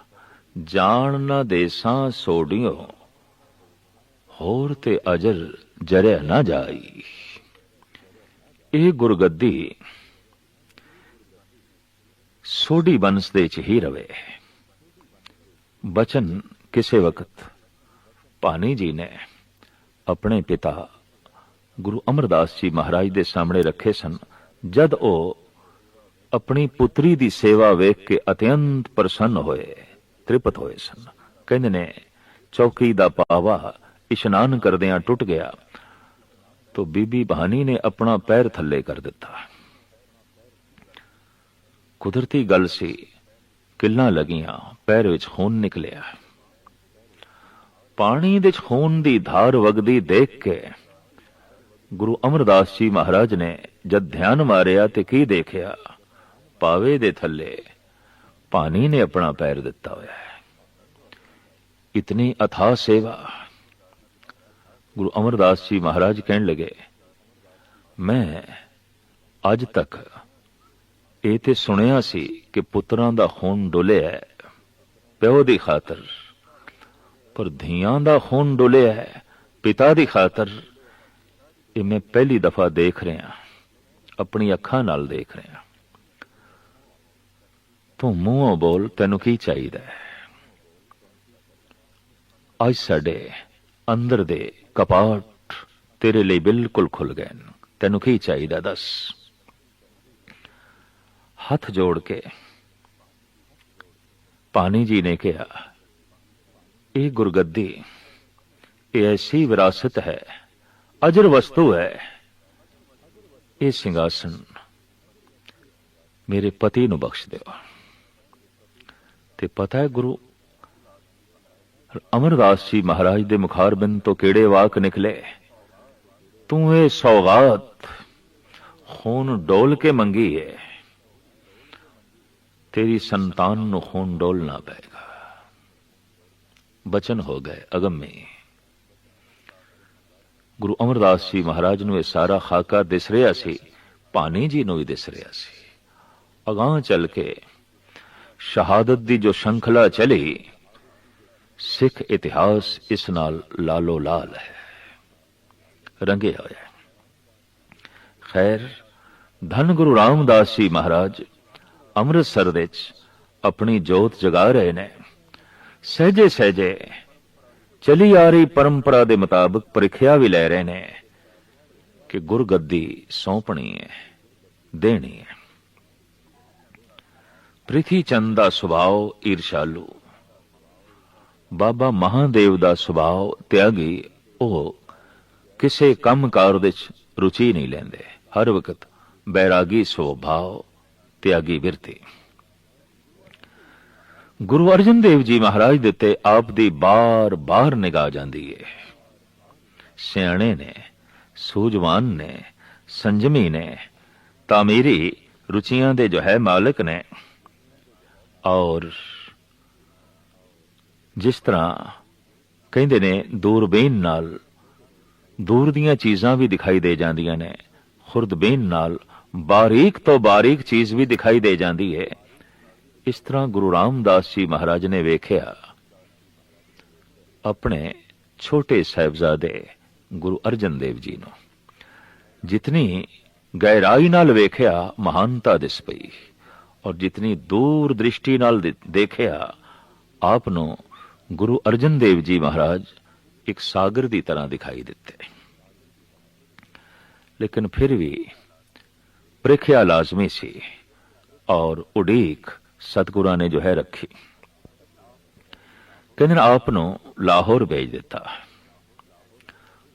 ਜਾਣ ਨਾ ਦੇਸਾਂ ਸੋੜਿਓ ਹੋਰ ਤੇ ਅਜਰ ਜਰਿਆ ਨਾ ਜਾਈ। ਇਹ ਗੁਰਗੱਦੀ ਸੋਢੀ ਬੰਸ ਦੇ ਚ ਹੀ ਰਵੇ। ਬਚਨ ਕਿਸੇ ਵਕਤ ਭਾਨੀ ਜੀ ਨੇ ਆਪਣੇ ਪਿਤਾ ਗੁਰੂ ਅਮਰਦਾਸ ਜੀ ਮਹਾਰਾਜ ਦੇ ਸਾਹਮਣੇ ਰੱਖੇ ਸਨ, ਜਦ ਉਹ ਆਪਣੀ ਪੁੱਤਰੀ ਦੀ ਸੇਵਾ ਵੇਖ ਕੇ ਅਤਿਅੰਤ ਪ੍ਰਸੰਨ ਹੋਏ, ਤ੍ਰਿਪਤ ਹੋਏ ਸਨ। ਕਹਿੰਦੇ ਨੇ, ਚੌਕੀ ਦਾ ਪਾਵਾ ਇਸ਼ਨਾਨ ਕਰਦਿਆਂ ਟੁੱਟ ਗਿਆ, ਤੋ ਬੀਬੀ ਬਹਾਨੀ ਨੇ ਆਪਣਾ ਪੈਰ ਥੱਲੇ ਕਰ ਦਿੱਤਾ। ਕੁਦਰਤੀ ਗੱਲ ਸੀ, ਕਿੱਲਾਂ ਲੱਗੀਆਂ, ਪੈਰ ਵਿੱਚ ਖੂਨ ਨਿਕਲਿਆ। ਪਾਣੀ ਦੇ ਖੂਨ ਦੀ ਧਾਰ ਵਗਦੀ ਦੇਖ ਕੇ ਗੁਰੂ ਅਮਰਦਾਸ ਜੀ ਮਹਾਰਾਜ ਨੇ ਜਦ ਧਿਆਨ ਮਾਰਿਆ ਤੇ ਕੀ ਦੇਖਿਆ? ਪਾਵੇ ਦੇ ਥੱਲੇ, ਪਾਣੀ ਨੇ ਆਪਣਾ ਪੈਰ ਦਿੱਤਾ ਹੋਇਆ ਹੈ। ਇਤਨੀ ਅਥਾ ਸੇਵਾ। ਗੁਰੂ ਅਮਰਦਾਸ ਜੀ ਮਹਾਰਾਜ ਕਹਿਣ ਲਗੇ, ਮੈਂ ਅੱਜ ਤੱਕ ਇਹ ਤੇ ਸੁਣਿਆ ਸੀ ਕਿ ਪੁੱਤਰਾਂ ਦਾ ਖੂਨ ਡੋਲਿਆ ਪਿਓ ਦੀ ਖਾਤਰ। ਪਰ ਧੀਆਂ ਦਾ ਖੂਨ ਡੋਲਿਆ ਪਿਤਾ ਦੀ ਖਾਤਰ। ਇਹ ਮੈਂ ਪਹਿਲੀ ਦਫਾ ਦੇਖ ਰਿਹਾ, ਆਪਣੀ ਅੱਖਾਂ ਨਾਲ ਦੇਖ ਰਿਹਾ। ਤੂੰ ਮੂੰਹੋਂ ਬੋਲ ਤੈਨੂੰ ਕੀ ਚਾਹੀਦਾ ਹੈ ਅੱਜ ਸਾਡੇ ਅੰਦਰ ਦੇ ਕਪਾਟ ਤੇਰੇ ਲਈ ਬਿਲਕੁਲ ਖੁੱਲ ਗਏ ਨੇ ਤੈਨੂੰ ਕੀ ਚਾਹੀਦਾ ਦੱਸ ਹੱਥ ਜੋੜ ਕੇ ਪਾਣੀ ਜੀ ਨੇ ਕਿਹਾ ਇਹ ਗੁਰਗੱਦੀ ਇਹ ਐਸੀ ਵਿਰਾਸਤ ਹੈ ਅਜਰ ਵਸਤੂ ਹੈ ਇਹ ਸਿੰਘਾਸਨ ਮੇਰੇ ਪਤੀ ਨੂੰ ਬਖਸ਼ ਦਿਓ ਤੇ ਪਤਾ ਹੈ ਗੁਰੂ? ਅਮਰਦਾਸ ਜੀ ਮਹਾਰਾਜ ਦੇ ਮੁਖਾਰ ਬਿੰਦ ਤੋਂ ਕਿਹੜੇ ਵਾਕ ਨਿਕਲੇ? ਤੂੰ ਇਹ ਸੌਗਾਤ ਖੂਨ ਡੋਲ ਕੇ ਮੰਗੀ ਹੈ ਤੇਰੀ ਸੰਤਾਨ ਨੂੰ ਖੂਨ ਡੋਲਣਾ ਪਏਗਾ। ਬਚਨ ਹੋ ਗਏ ਅਗੰਮੇ। ਗੁਰੂ ਅਮਰਦਾਸ ਜੀ ਮਹਾਰਾਜ ਨੂੰ ਇਹ ਸਾਰਾ ਖਾਕਾ ਦਿਸ ਰਿਹਾ ਸੀ ਪਾਣੀ ਜੀ ਨੂੰ ਵੀ ਦਿਸ ਰਿਹਾ ਸੀ। ਅਗਾਹ ਚੱਲ ਕੇ ਸ਼ਹਾਦਤ ਦੀ ਜੋ ਸ਼ੰਖਲਾ ਚਲੀ, ਸਿੱਖ ਇਤਿਹਾਸ ਇਸ ਨਾਲ ਲਾਲੋ ਲਾਲ ਹੈ। ਰੰਗੇ ਹੋਇਆ ਖੈਰ, ਧੰਨ ਗੁਰੂ ਰਾਮਦਾਸ ਜੀ ਮਹਾਰਾਜ, ਅੰਮ੍ਰਿਤਸਰ ਵਿੱਚ ਆਪਣੀ ਜੋਤ ਜਗਾ ਰਹੇ ਨੇ। ਸਹਜੇ ਸਹਜੇ ਚਲੀ ਆ ਰਹੀ ਪਰੰਪਰਾ ਦੇ ਮੁਤਾਬਕ ਪ੍ਰੀਖਿਆ ਵੀ ਲੈ ਰਹੇ ਨੇ ਕਿ ਗੁਰਗੱਦੀ ਸੌਂਪਣੀ ਹੈ, ਦੇਣੀ ਹੈ। ਪ੍ਰਿਥੀ ਚੰਦ ਦਾ ਸੁਭਾਅ ਈਰਸ਼ਾਲੂ। ਬਾਬਾ ਮਹਾਦੇਵ ਦਾ ਸੁਭਾਅ ਤਿਆਗੀ, ਉਹ ਕਿਸੇ ਕੰਮਕਾਰ ਵਿੱਚ ਰੁਚੀ ਨਹੀਂ ਲੈਂਦੇ। ਹਰ ਵਕਤ ਬੈਰਾਗੀ ਸੁਭਾਅ ਤਿਆਗੀ ਬਿਰਤੀ। ਗੁਰੂ ਅਰਜਨ ਦੇਵ ਜੀ ਮਹਾਰਾਜ ਦੇ ਉੱਤੇ ਆਪ ਦੀ ਬਾਰ-ਬਾਰ ਨਿਗਾਹ ਜਾਂਦੀ ਏ। ਸਿਆਣੇ ਨੇ, ਸੂਝਵਾਨ ਨੇ, ਸੰਜਮੀ ਨੇ, ਤਾਮੀਰੀ ਰੁਚੀਆਂ ਦੇ ਜੋ ਹੈ ਮਾਲਕ ਨੇ। ਔਰ ਜਿਸ ਤਰ੍ਹਾਂ ਕਹਿੰਦੇ ਨੇ, ਦੂਰਬੀਨ ਨਾਲ ਦੂਰ ਦੀਆਂ ਚੀਜ਼ਾਂ ਵੀ ਦਿਖਾਈ ਦੇ ਜਾਂਦੀਆਂ ਨੇ, ਖੁਰਦਬੀਨ ਨਾਲ ਬਾਰੀਕ ਤੋਂ ਬਾਰੀਕ ਚੀਜ਼ ਵੀ ਦਿਖਾਈ ਦੇ ਜਾਂਦੀ ਹੈ ਇਸ ਤਰ੍ਹਾਂ ਗੁਰੂ ਰਾਮਦਾਸ ਜੀ ਮਹਾਰਾਜ ਨੇ ਵੇਖਿਆ, ਆਪਣੇ ਛੋਟੇ ਸਾਹਿਬਜ਼ਾਦੇ ਗੁਰੂ ਅਰਜਨ ਦੇਵ ਜੀ ਨੂੰ, ਜਿਤਨੀ ਗਹਿਰਾਈ ਨਾਲ ਵੇਖਿਆ, ਮਹਾਨਤਾ ਦਿਸ ਪਈ। ਔਰ ਜਿਤਨੀ ਦੂਰ ਦ੍ਰਿਸ਼ਟੀ ਨਾਲ ਦੇਖਿਆ, ਆਪ ਨੂੰ ਗੁਰੂ ਅਰਜਨ ਦੇਵ ਜੀ ਮਹਾਰਾਜ ਇੱਕ ਸਾਗਰ ਦੀ ਤਰ੍ਹਾਂ ਦਿਖਾਈ ਦਿੱਤੇ। ਲੇਕਿਨ ਫਿਰ ਵੀ ਪ੍ਰੀਖਿਆ ਲਾਜ਼ਮੀ ਸੀ ਔਰ ਉਡੀਕ ਸਤਿਗੁਰਾਂ ਨੇ ਜੋ ਹੈ ਰੱਖੀ। ਕਹਿੰਦੇ ਨੇ, ਆਪ ਨੂੰ ਲਾਹੌਰ ਭੇਜ ਦਿੱਤਾ।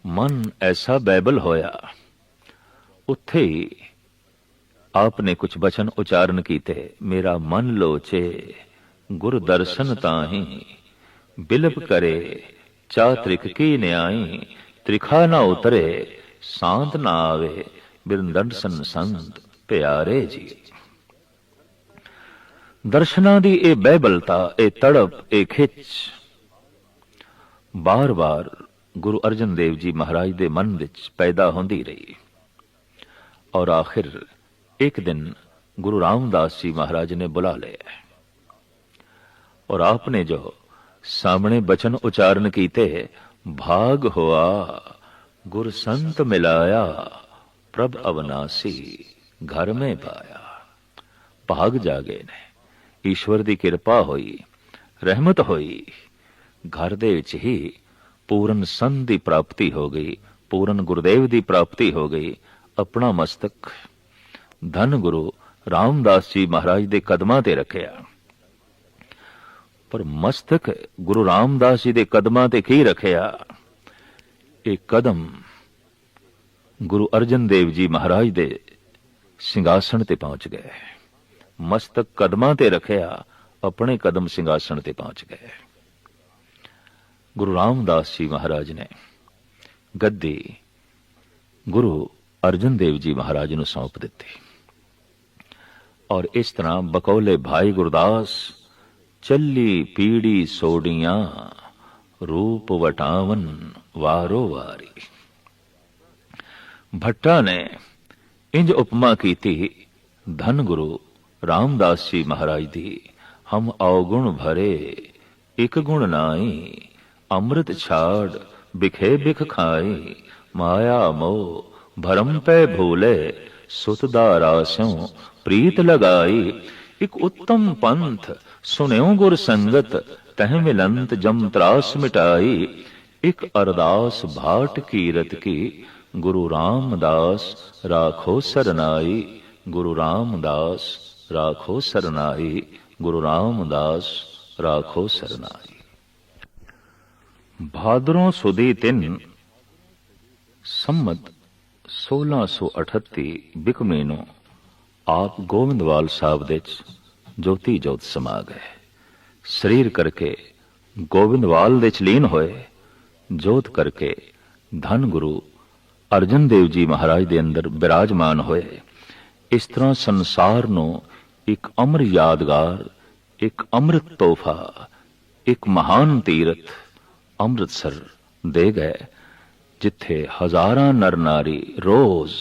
ਮਨ ਐਸਾ ਬੈਬਲ ਹੋਇਆ, ਉੱਥੇ ਹੀ ਆਪ ਨੇ ਕੁਝ ਬਚਨ ਉਚਾਰਨ ਕੀਤੇ ਮੇਰਾ ਮਨ ਲੋਚੇ ਗੁਰ ਦਰਸ਼ਨ ਤਾਹੀ ਬਿਲਪ ਕਰੇ ਚਾਤ੍ਰਿਕ ਕੀ ਨਿਆਈ ਤ੍ਰਿਖਾ ਨਾ ਉਤਰੇ ਸਾਂਤ ਨਾ ਆਵੇ ਬਿਰੰਦਨ ਸੰਤ ਪਿਆਰੇ ਜੀ ਦਰਸ਼ਨਾਂ ਦੀ ਇਹ ਬਹਿਬਲਤਾ ਇਹ ਤੜਪ ਇਹ ਖਿੱਚ ਬਾਰ-ਬਾਰ ਗੁਰੂ ਅਰਜਨ ਦੇਵ ਜੀ ਮਹਾਰਾਜ ਦੇ ਮਨ ਵਿੱਚ ਪੈਦਾ ਹੁੰਦੀ ਰਹੀ ਔਰ ਆਖਿਰ ਇੱਕ ਦਿਨ ਗੁਰੂ ਰਾਮਦਾਸ ਜੀ ਮਹਾਰਾਜ ਨੇ ਬੁਲਾ ਲਿਆ ਔਰ ਆਪਨੇ ਜੋ ਸਾਹਮਣੇ ਬਚਨ ਉਚਾਰਨ ਕੀਤੇ, ਭਾਗ ਹੋਆ, ਗੁਰ ਸੰਤ ਮਿਲਾਇਆ, ਪ੍ਰਭ ਅਵਨਾਸੀ, ਘਰ ਮੇ ਪਾਇਆ। ਭਾਗ ਜਾਗੇ ਨੇ। ਈਸ਼ਵਰ ਦੀ ਕਿਰਪਾ ਹੋਈ, ਰਹਿਮਤ ਹੋਈ। ਘਰ ਦੇ ਵਿੱਚ ਹੀ ਪੂਰਨ ਸੰਤ ਦੀ ਪ੍ਰਾਪਤੀ ਹੋ ਗਈ, ਪੂਰਨ ਗੁਰਦੇਵ ਦੀ ਪ੍ਰਾਪਤੀ ਹੋ ਗਈ, ਆਪਣਾ ਮਸਤਕ ਧੰਨ ਗੁਰੂ ਰਾਮਦਾਸ ਜੀ ਮਹਾਰਾਜ ਦੇ ਕਦਮਾਂ ਤੇ ਰੱਖਿਆ। ਪਰ ਮਸਤਕ ਗੁਰੂ ਰਾਮਦਾਸ ਜੀ ਦੇ ਕਦਮਾਂ ਤੇ ਕੀ ਰੱਖਿਆ? ਇਹ ਕਦਮ ਗੁਰੂ ਅਰਜਨ ਦੇਵ ਜੀ ਮਹਾਰਾਜ ਦੇ ਸਿੰਘਾਸਣ ਤੇ ਪਹੁੰਚ ਗਏ। ਮਸਤਕ ਕਦਮਾਂ ਤੇ ਰੱਖਿਆ, ਆਪਣੇ ਕਦਮ ਸਿੰਘਾਸਣ ਤੇ ਪਹੁੰਚ ਗਏ। ਗੁਰੂ ਰਾਮਦਾਸ ਜੀ ਮਹਾਰਾਜ ਨੇ ਗੱਦੀ ਗੁਰੂ ਅਰਜਨ ਦੇਵ ਜੀ ਮਹਾਰਾਜ ਨੂੰ ਸੌਂਪ ਦਿੱਤੀ। ਔਰ ਇਸ ਤਰ੍ਹਾਂ ਬਕੌਲੇ ਭਾਈ ਗੁਰਦਾਸ, ਚੱਲੀ ਪੀੜੀ ਸੋੜੀਆਂ ਰੂਪ ਵਟਾਵਨ ਵਾਰੋ ਵਾਰੀ। ਭੱਟਾ ਨੇ ਇੰਜ ਉਪਮਾ ਕੀਤੀ, ਧੰਨ ਗੁਰੂ ਰਾਮਦਾਸ ਜੀ ਮਹਾਰਾਜ ਦੀ, ਹਮ ਔਗੁਣ ਭਰੇ, ਇਕ ਗੁਣ ਨਾਈ ਅੰਮ੍ਰਿਤ ਛਾੜ ਬਿਖੇ ਬਿਖ ਖਾਈ, ਮਾਇਆ ਮੋਹ ਭਰਮ ਪੈ ਭੂਲੇ, ਸੁਤ ਦਾ ਰਾਸਿਓ ਪ੍ਰੀਤ ਲਗਾਈ, ਇਕ ਉੱਤਮ ਪੰਥ ਸੁਨਿਓ ਗੁਰ ਸੰਗਤ, ਤਹਿ ਮਿਲੰਤ ਜਮ ਤਰਾਸ ਮਿਟਾਈ, ਇਕ ਅਰਦਾਸ ਭਾਟ ਕੀਰਤ ਕੀ, ਗੁਰੂ ਰਾਮਦਾਸ ਰਾਖੋ ਸਰਨਾਈ, ਗੁਰੂ ਰਾਮਦਾਸ ਰਾਖੋ ਸਰਨਾਈ, ਗੁਰੂ ਰਾਮਦਾਸ ਰਾਖੋ ਸਰਨਾਈ। ਭਾਦਰੋਂ ਸੁਦੀ ਤਿੰਨ, ਸੰਮਤ 1638 ਬਿਕਮੇ ਨੂੰ ਆਪ ਗੋਬਿੰਦਵਾਲ ਸਾਹਿਬ ਦੇ ਚ ਜੋਤੀ ਜੋਤ ਸਮਾ ਗਏ ਸਰੀਰ ਕਰਕੇ ਗੋਬਿੰਦਵਾਲ ਦੇ ਚ ਲੀਨ ਹੋਏ, ਜੋਤ ਕਰਕੇ ਧੰਨ ਗੁਰੂ ਅਰਜਨ ਦੇਵ ਜੀ ਮਹਾਰਾਜ ਦੇ ਅੰਦਰ ਬਿਰਾਜਮਾਨ ਹੋਏ। ਇਸ ਤਰ੍ਹਾਂ ਸੰਸਾਰ ਨੂੰ ਇੱਕ ਅਮਰ ਯਾਦਗਾਰ, ਇੱਕ ਅੰਮ੍ਰਿਤ ਤੋਹਫਾ, ਇੱਕ ਮਹਾਨ ਤੀਰਥ ਅੰਮ੍ਰਿਤਸਰ ਦੇ ਗਏ, ਜਿੱਥੇ ਹਜ਼ਾਰਾਂ ਨਰ ਨਾਰੀ ਰੋਜ਼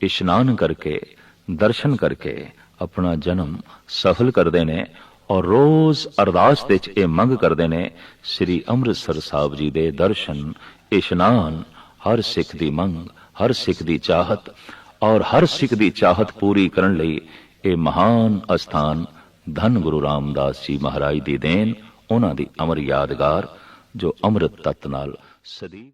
ਇਸ਼ਨਾਨ ਕਰਕੇ ਦਰਸ਼ਨ ਕਰਕੇ ਆਪਣਾ ਜਨਮ ਸਫਲ ਕਰਦੇ ਨੇ ਔਰ ਰੋਜ਼ ਅਰਦਾਸ ਵਿੱਚ ਇਹ ਮੰਗ ਕਰਦੇ ਨੇ, ਸ੍ਰੀ ਅੰਮ੍ਰਿਤਸਰ ਸਾਹਿਬ ਜੀ ਦੇ ਦਰਸ਼ਨ, ਇਸ਼ਨਾਨ, ਹਰ ਸਿੱਖ ਦੀ ਮੰਗ, ਹਰ ਸਿੱਖ ਦੀ ਚਾਹਤ ਔਰ ਹਰ ਸਿੱਖ ਦੀ ਚਾਹਤ ਪੂਰੀ ਕਰਨ ਲਈ ਇਹ ਮਹਾਨ ਅਸਥਾਨ ਧੰਨ ਗੁਰੂ ਰਾਮਦਾਸ ਜੀ ਮਹਾਰਾਜ ਦੀ ਦੇਣ, ਉਹਨਾਂ ਦੀ ਅਮਰ ਯਾਦਗਾਰ ਜੋ ਅੰਮ੍ਰਿਤ ਤਤ ਨਾਲ ਸਦੀ